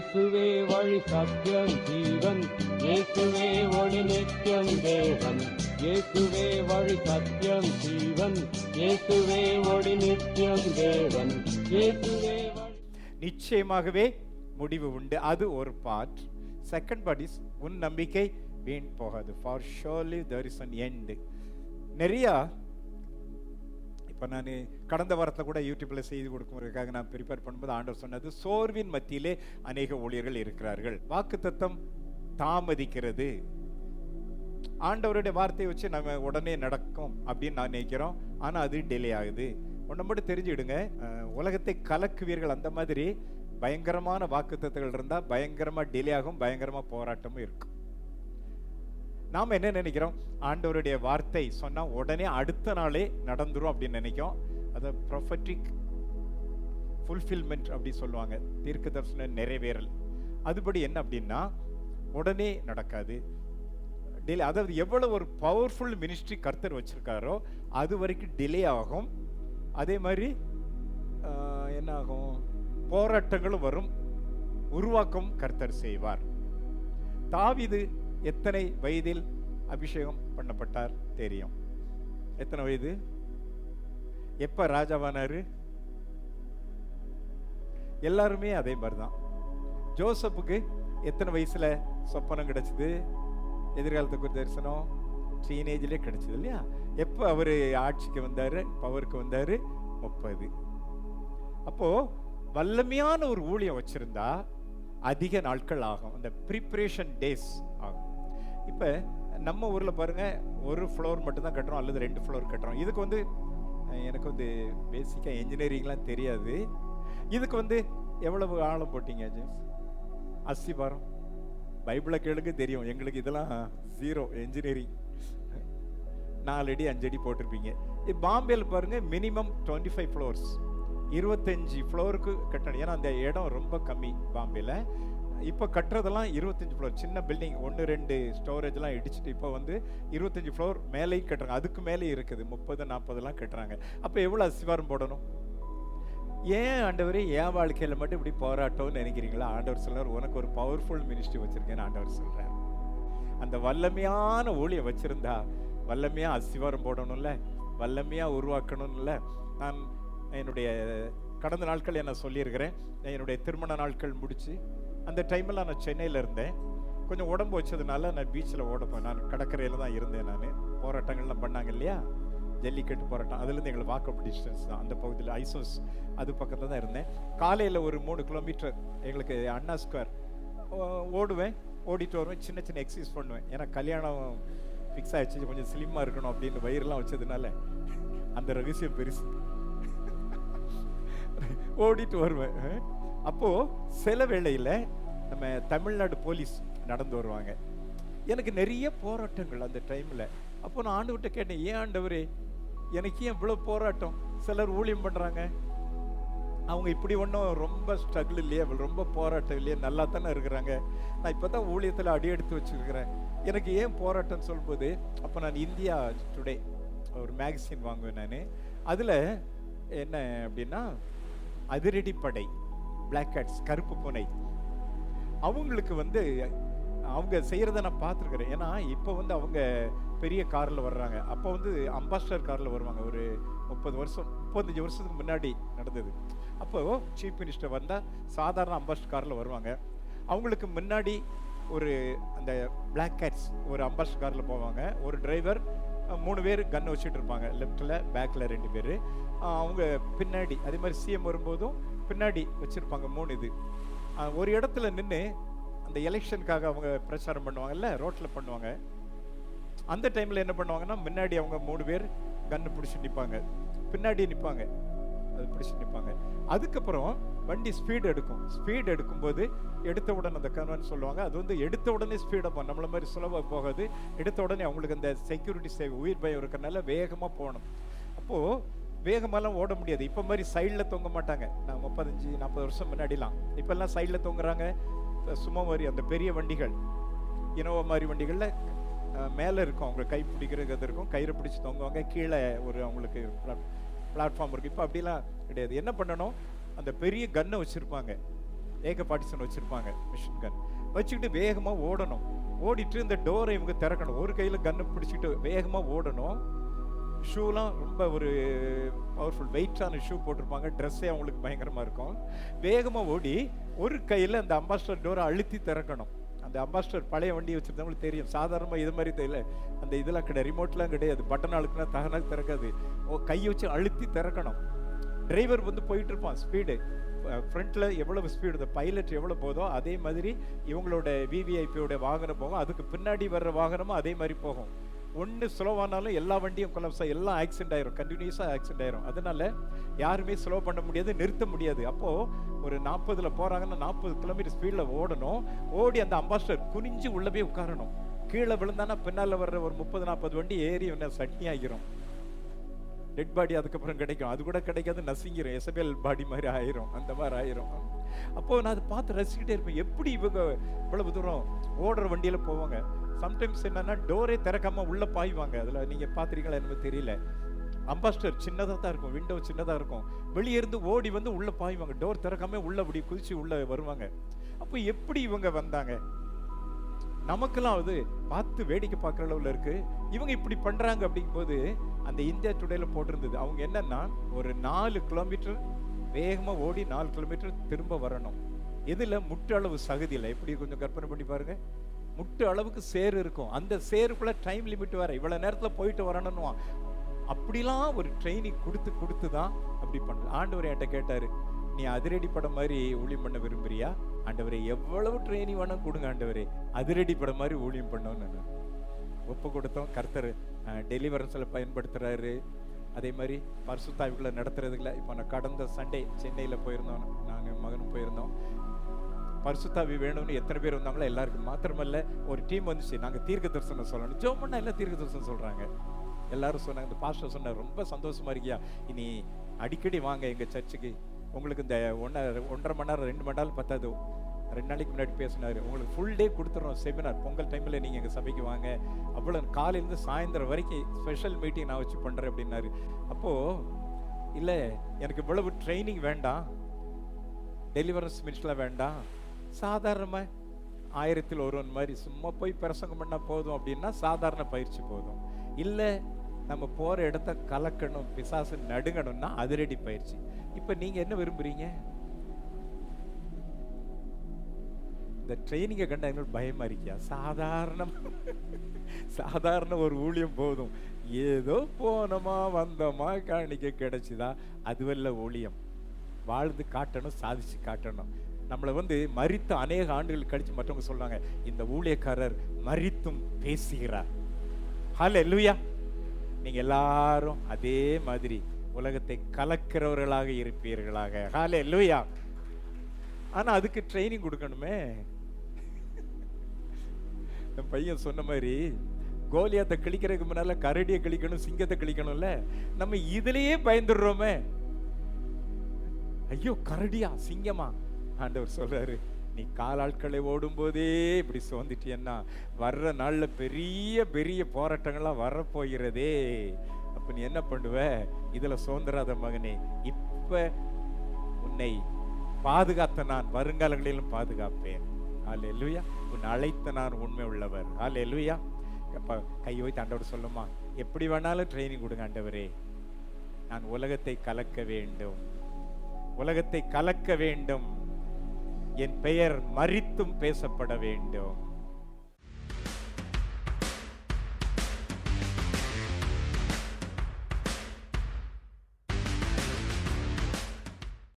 இயேசுவே வழி சத்தியம் ஜீவன். இயேசுவே ஒளி நித்தியம் தேவன். இயேசுவே வழி சத்தியம் ஜீவன். இயேசுவே ஒளி நித்தியம் தேவன். இயேசுவே நிச்சயமாகவே முடிவு உண்டு. அது ஒரு பார்ட் செகண்ட் பார்ட் இஸ் உன் நம்பிக்கை வீண் போகாது. For surely there is an end நிறையா இப்போ நான் கடந்த வாரத்தில் கூட யூடியூப்பில் செய்தி கொடுக்குறதுக்காக நான் ப்ரிப்பேர் பண்ணும்போது ஆண்டவர் சொன்னது சோர்வின் மத்தியிலே அநேக ஊழியர்கள் இருக்கிறார்கள். வாக்குத்தத்தம் தாமதிக்கிறது. ஆண்டவருடைய வார்த்தையை வச்சு நம்ம உடனே நடக்கும் அப்படின்னு நான் நினைக்கிறோம். ஆனால் அது டிலே ஆகுது. ஒன்றை மட்டும் தெரிஞ்சுடுங்க உலகத்தை கலக்குவீர்கள் அந்த மாதிரி பயங்கரமான வாக்குத்தத்தங்கள் இருந்தால் பயங்கரமாக டிலே ஆகும் பயங்கரமாக போராட்டமும் இருக்கும். நாம் என்ன நினைக்கிறோம்? ஆண்டவருடைய வார்த்தை சொன்னால் உடனே அடுத்த நாளே நடந்துரும் அப்படின்னு நினைக்கும் அதை ப்ரொஃபட்டிக் ஃபுல்ஃபில்மெண்ட் அப்படி சொல்லுவாங்க. தீர்க்க தரிசன நிறைவேறல். அதுபடி என்ன அப்படின்னா உடனே நடக்காது. டிலே அதாவது எவ்வளோ ஒரு பவர்ஃபுல் மினிஸ்ட்ரி கர்த்தர் வச்சுருக்காரோ அது வரைக்கும் டிலே ஆகும். அதே மாதிரி என்னாகும்? என்ன ஆகும் போராட்டங்களும் வரும். உருவாக்கம் கர்த்தர் செய்வார். தாவிது எத்தனை வயதில் அபிஷேகம் பண்ணப்பட்டார் தெரியும்? எத்தனை வயது? எப்ப ராஜாவானாரு? எல்லாருமே அதே மாதிரி தான் ஜோசப்புக்கு எத்தனை வயசுல சொப்பனம் கிடைச்சது? எதிர்காலத்துக்கு ஒரு தரிசனம்? டீனேஜ்லேயே கிடைச்சது இல்லையா? எப்போ அவர் ஆட்சிக்கு வந்தார்? பவருக்கு வந்தார்? முப்பது. அப்போ வல்லமையான ஒரு ஊழியம் வச்சுருந்தா அதிக நாட்கள் ஆகும். அந்த ப்ரிப்ரேஷன் டேஸ் இப்போ நம்ம ஊரில் பாருங்கள் ஒரு ஃப்ளோர் மட்டும்தான் கட்டுறோம் அல்லது ரெண்டு ஃப்ளோர் கட்டுறோம். இதுக்கு வந்து எனக்கு வந்து பேசிக்காக என்ஜினியரிங்லாம் தெரியாது. இதுக்கு வந்து எவ்வளவு ஆழம் போட்டீங்க ஜேம்ஸ்? அஸ்திபாரம் பைபிளை கேளுங்க தெரியும். எங்களுக்கு இதெல்லாம் ஜீரோ என்ஜினியரிங் நாலு அடி அஞ்சடி போட்டிருப்பீங்க. இ- பாம்பேல பாருங்க மினிமம் டுவெண்ட்டி ஃபைவ் ஃப்ளோர்ஸ் இருபத்தஞ்சி ஃப்ளோருக்கு கட்டணும். ஏன்னா அந்த இடம் ரொம்ப கம்மி பாம்பேல. இப்போ கட்டுறதெல்லாம் இருபத்தஞ்சு ஃப்ளோர் சின்ன பில்டிங் ஒன்று ரெண்டு ஸ்டோரேஜ்லாம் இடிச்சிட்டு இப்போ வந்து இருபத்தஞ்சு ஃப்ளோர் மேலேயும் கட்டுறாங்க. அதுக்கு மேலே இருக்குது. முப்பது நாற்பதுலாம் கட்டுறாங்க. அப்போ எவ்வளோ அசிவாரம் போடணும்? ஏன் ஆண்டவரே என் வாழ்க்கையில் மட்டும் இப்படி போராட்டம்னு நினைக்கிறீங்களா? ஆண்டவர் சொல்கிறார் உனக்கு ஒரு பவர்ஃபுல் மினிஸ்ட்ரி வச்சுருக்கேன்னு ஆண்டவர் சொல்கிறார் அந்த வல்லமையான ஊழியை வச்சுருந்தா வல்லமையாக அசிவாரம் போடணும்ல? வல்லமையாக உருவாக்கணும்ல? நான் என்னுடைய கடந்த நாட்கள் என்ன சொல்லியிருக்கிறேன். என்னுடைய திருமண நாட்கள் முடித்து அந்த டைமில் நான் சென்னையில் இருந்தேன். கொஞ்சம் உடம்பு வச்சதுனால நான் பீச்சில் ஓட நான் கடற்கரையில் தான் இருந்தேன் நான். போராட்டங்கள்லாம் பண்ணாங்க இல்லையா? ஜல்லிக்கட்டு போராட்டம். அதுலேருந்து எங்களுக்கு வாக்கப் டிஸ்டன்ஸ் தான். அந்த பகுதியில் ஐசோஸ் அது பக்கத்தில் தான் இருந்தேன். காலையில் ஒரு மூணு கிலோமீட்டர் எங்களுக்கு அண்ணா ஸ்கொயர் ஓடுவேன். ஓடிட்டு வருவேன். சின்ன சின்ன எக்ஸசைஸ் பண்ணுவேன். ஏன்னா கல்யாணம் ஃபிக்ஸ் ஆகிடுச்சு கொஞ்சம் ஸ்லிம்மாக இருக்கணும் அப்படின்னு வயிறுலாம் வச்சதுனால அந்த ரகசியம் பெருசு. ஓடிட்டு வருவேன். அப்போ சில வேளையில நம்ம தமிழ்நாடு போலீஸ் நடந்து வருவாங்க. எனக்கு நிறைய போராட்டங்கள் அந்த டைம்ல. அப்போ நான் ஆண்டுகிட்ட கேட்டேன் ஏன் ஆண்டவரே எனக்கு ஏன் இவ்வளோ போராட்டம்? சிலர் ஊழியம் பண்ணுறாங்க அவங்க இப்படி ஒன்றும் ரொம்ப ஸ்ட்ரகிள் இல்லையே அவள் ரொம்ப போராட்டம் இல்லையே நல்லா தானே இருக்கிறாங்க. நான் இப்போ தான் ஊழியத்தில் அடி எடுத்து வச்சிருக்கிறேன். எனக்கு ஏன் போராட்டம்னு சொல்லும்போது அப்போ நான் இந்தியா டுடே ஒரு மேகசின் வாங்குவேன் நான். அதில் என்ன அப்படின்னா அதிரடிப்படை. பிளாக் ஹேட்ஸ் கருப்பு பூனை. அவங்களுக்கு வந்து அவங்க செய்கிறத நான் பார்த்துருக்குறேன். ஏன்னா இப்போ வந்து அவங்க பெரிய காரில் வர்றாங்க. அப்போ வந்து அம்பாஸ்டர் காரில் வருவாங்க. ஒரு முப்பது வருஷம் முப்பத்தஞ்சு வருஷத்துக்கு முன்னாடி நடந்தது. அப்போ சீஃப் மினிஸ்டர் வந்தால் சாதாரண அம்பாஸ்டர் காரில் வருவாங்க. அவங்களுக்கு முன்னாடி ஒரு அந்த பிளாக் கேட்ஸ் ஒரு அம்பாஸ்டர் காரில் போவாங்க. ஒரு டிரைவர் மூணு பேர் கன் வச்சுட்டு இருப்பாங்க. லெஃப்டில் பேக்கில் ரெண்டு பேர். அவங்க பின்னாடி அதே மாதிரி சிஎம் வரும்போதும் பின்னாடி வச்சுருப்பாங்க மூணு இது. ஒரு இடத்துல நின்று அந்த எலெக்ஷனுக்காக அவங்க பிரச்சாரம் பண்ணுவாங்கல்ல ரோட்டில் பண்ணுவாங்க. அந்த டைமில் என்ன பண்ணுவாங்கன்னா முன்னாடி அவங்க மூணு பேர் கன்று பிடிச்சி நிற்பாங்க பின்னாடி நிற்பாங்க அது பிடிச்சி நிற்பாங்க அதுக்கப்புறம் வண்டி ஸ்பீடு எடுக்கும். ஸ்பீடு எடுக்கும்போது எடுத்த உடனே அந்த கன்வன் சொல்லுவாங்க. அது வந்து எடுத்த உடனே ஸ்பீடாக போகும் நம்மள மாதிரி சுலபமாக போகாது. எடுத்த உடனே அவங்களுக்கு அந்த செக்யூரிட்டி சேவை உயிர் பயம் இருக்கிறனால வேகமாக போகணும். அப்போது வேகமாலாம் ஓட முடியாது. இப்போ மாதிரி சைடில் தொங்க மாட்டாங்க. நான் முப்பத்தஞ்சு நாற்பது வருஷம் முன்னாடிலாம். இப்போல்லாம் சைடில் தொங்குறாங்க. சும்மா மாதிரி அந்த பெரிய வண்டிகள். இனோவா மாதிரி வண்டிகளில் மேலே இருக்கும். அவங்க கை பிடிக்கிறது இருக்கும். கயிறு பிடிச்சி தொங்குவாங்க. கீழே ஒரு அவங்களுக்கு பிளாட்ஃபார்ம் இருக்குது இப்போ அப்படிலாம் கிடையாது. என்ன பண்ணணும்? அந்த பெரிய கன்னை வச்சுருப்பாங்க. ஏக பாட்டிசன் வச்சுருப்பாங்க. மிஷின் கன் வச்சுக்கிட்டு வேகமாக ஓடணும். ஓடிட்டு இந்த டோரை இவங்க திறக்கணும். ஒரு கையில் கன்று பிடிச்சிட்டு வேகமாக ஓடணும். ஷூலாம் ரொம்ப ஒரு பவர்ஃபுல் வெயிட்டான ஷூ போட்டிருப்பாங்க. ட்ரெஸ்ஸே அவங்களுக்கு பயங்கரமாக இருக்கும். வேகமாக ஓடி ஒரு கையில் அந்த அம்பாஸ்டர் டோரை அழுத்தி திறக்கணும். அந்த அம்பாஸ்டர் பழைய வண்டி வச்சுருந்தவங்களுக்கு தெரியும். சாதாரணமாக இது மாதிரி தெரியல. அந்த இதெல்லாம் கிடையாது. ரிமோட்லாம் கிடையாது. பட்டன் அழுக்குனா தகனா திறக்காது. ஓ வச்சு அழுத்தி திறக்கணும். டிரைவர் வந்து போயிட்டு இருப்பான். ஸ்பீடு ஃப்ரண்ட்டில் எவ்வளோ ஸ்பீடு இந்த பைலட் எவ்வளோ போதோ அதே மாதிரி இவங்களோட விவிஐபியோட வாகனம் போகும். அதுக்கு பின்னாடி வர்ற வாகனமும் அதே மாதிரி போகும். ஒன்று ஸ்லோவானாலும் எல்லா வண்டியும் கொலாப்ஸ் எல்லாம் ஆக்சிடென்ட் ஆயிரும். கண்டினியூஸாக ஆக்சிடென்ட் ஆயிரும். அதனால யாருமே ஸ்லோ பண்ண முடியாது நிறுத்த முடியாது. அப்போ ஒரு நாற்பதுல போறாங்கன்னா நாற்பது கிலோமீட்டர் ஸ்பீடில் ஓடணும். ஓடி அந்த அம்பாஸ்டர் குனிஞ்சு உள்ளே போய் உட்காரணும். கீழே விழுந்தானா பின்னால் வர்ற ஒரு முப்பது நாற்பது வண்டி ஏறி என்ன சட்னி ஆகிரும் டெட் பாடி அதுக்கப்புறம் கிடைக்கும். அது கூட கிடைக்காது நசுங்கிரும். எசபெல் பாடி மாதிரி ஆயிரும். அந்த மாதிரி ஆயிரும். அப்போ நான் அதை பார்த்து ரசிக்கிட்டே இருப்பேன். எப்படி இவங்க இவ்வளவு தூரம் ஓடுற வண்டியில போவாங்க? சம்டைம்ஸ் என்னன்னா டோரே திறக்காம உள்ள பாய்வாங்க. அதுல நீங்க பாத்திருக்கீங்களா எனக்கு தெரியல. அம்பாஸ்டர் சின்னதாக தான் இருக்கும். விண்டோ சின்னதாக இருக்கும். வெளியே இருந்து ஓடி வந்து உள்ளே பாய்வாங்க. டோர் திறக்காம உள்ள அப்படி குதிச்சு உள்ளே வருவாங்க. அப்போ எப்படி இவங்க வந்தாங்க? நமக்கெல்லாம் அது பார்த்து வேடிக்கை பார்க்குற அளவில் இருக்கு. இவங்க இப்படி பண்றாங்க அப்படிங்கும்போது அந்த இந்தியா டுடேல போட்டிருந்தது. அவங்க என்னன்னா ஒரு நாலு கிலோமீட்டர் வேகமாக ஓடி நாலு கிலோமீட்டர் திரும்ப வரணும். இதில் முட்டு அளவு சகதியில். எப்படி கொஞ்சம் கற்பனை பண்ணி பாருங்க. முட்டு அளவுக்கு சேர் இருக்கும். அந்த சேருக்குள்ள டைம் லிமிட் வேற. இவ்வளோ நேரத்தில் போயிட்டு வரணும்னுவான். அப்படிலாம் ஒரு ட்ரைனிங் கொடுத்து கொடுத்து தான் அப்படி பண்ணல ஆண்டவர் என்கிட்ட கேட்டார் நீ அதிரடி படம் மாதிரி ஊழியம் பண்ண விரும்புறியா? ஆண்டவரே எவ்வளவு ட்ரைனிங் வேணால் கொடுங்க ஆண்டவரே. அதிரடி படம் மாதிரி ஊழியம் பண்ணோன்னு நான். ஒப்பு கொடுத்தோம். கர்த்தர் டெலிவரன்ஸில் பயன்படுத்துகிறாரு அதே மாதிரி பரிசுத்தாய்வுகளை நடத்துறதுல இப்போ நான் கடந்த சண்டே சென்னையில் போயிருந்தோம். நாங்கள் மகனும் போயிருந்தோம். பரிசுத்தாவி வேணும்னு எத்தனை பேர் வந்தாங்களோ எல்லாருக்கும். மாத்திரமல்ல ஒரு டீம் வந்துச்சு நாங்கள் தீர்க்க தரிசனம் சொல்லணும். ஜோ பண்ணால் எல்லாம் தீர்க்க தரிசனம் சொல்கிறாங்க எல்லாரும் சொன்னாங்க இந்த பாஸ்டர் சொன்னார் ரொம்ப சந்தோஷமா இருக்கியா? இனி அடிக்கடி வாங்க எங்கள் சர்ச்சுக்கு உங்களுக்கு இந்த ஒன்றரை ஒன்றரை மணி நேரம் ரெண்டு மணி நேரம் பத்தாது. ரெண்டு நாளைக்கு முன்னாடி பேசினார். உங்களுக்கு ஃபுல் டே கொடுத்துட்றோம் செமினார் பொங்கல் டைமில் நீங்கள் எங்கள் சபைக்கு வாங்க. அவ்வளோ காலையிலேருந்து சாயந்தரம் வரைக்கும் ஸ்பெஷல் மீட்டிங் நான் வச்சு பண்ணுறேன் அப்படின்னாரு. அப்போது இல்லை எனக்கு இவ்வளவு ட்ரைனிங் வேண்டாம். டெலிவரன்ஸ் மினிட்ஸ்லாம் வேண்டாம். சாதாரணமாக ஆயிரத்தில் ஒருவன் மாதிரி சும்மா போய் பிரசங்கம் பண்ணால் போதும் அப்படின்னா சாதாரண பயிற்சி போதும். இல்லை நம்ம போகிற இடத்த கலக்கணும் பிசாசு நடுங்கணும்னா அதிரடி பயிற்சி. இப்போ நீங்கள் என்ன விரும்புறீங்க? இந்த ட்ரைனிங்கை கண்டா எங்களுக்கு பயமா இருக்கியா? சாதாரண சாதாரண ஒரு ஊழியம் போதும். ஏதோ போனோமா வந்தோமா காணிக்க கிடைச்சிதா? அதுவல்ல ஊழியம். வாழ்ந்து காட்டணும் சாதிச்சு காட்டணும். நம்மளை வந்து மரித்த அநேக ஆண்டுகள் கழிச்சு மற்றவங்க சொல்றாங்க இந்த ஊழியக்காரர் மறித்தும் பேசுகிறார். ஹலோ எல்லுயா நீங்க எல்லாரும் அதே மாதிரி. உலகத்தை கலக்கிறவர்களாக இருப்பீர்களாக. ஹாலே லூயா ஆனால் அதுக்கு ட்ரைனிங் கொடுக்கணுமே. என் பையன் சொன்ன மாதிரி கோலியாத்தை கிழிக்கிறதுக்கு முன்னால கரடியை கிழிக்கணும் சிங்கத்தை கிழிக்கணும்ல. நம்ம இதுலயே பயந்துடுறோமே. ஐயோ கரடியா சிங்கமா? ஆண்டவர் சொல்றாரு நீ காலாட்களை ஓடும்போதே இப்படி சோர்ந்துட்டியன்னா வர்ற நாள்ல பெரிய பெரிய போராட்டங்கள்லாம் வரப்போகிறதே. அப்ப நீ என்ன பண்ணுவ? இதுல சுதந்திராத மகனே இப்ப உன்னை பாதுகாத்த நான் வருங்காலங்களிலும் பாதுகாப்பேன். ஆல் எல்லுயா உன் அழைத்த நான் உண்மை உள்ளவர். ஆல் எல்லுயா அப்போ கை வைத்து ஆண்டவர் சொல்லுமா? எப்படி வேணாலும் ட்ரைனிங் கொடுங்க ஆண்டவரே. நான் உலகத்தை கலக்க வேண்டும். உலகத்தை கலக்க வேண்டும். என் பெயர் மறித்தும் பேசப்பட வேண்டும்.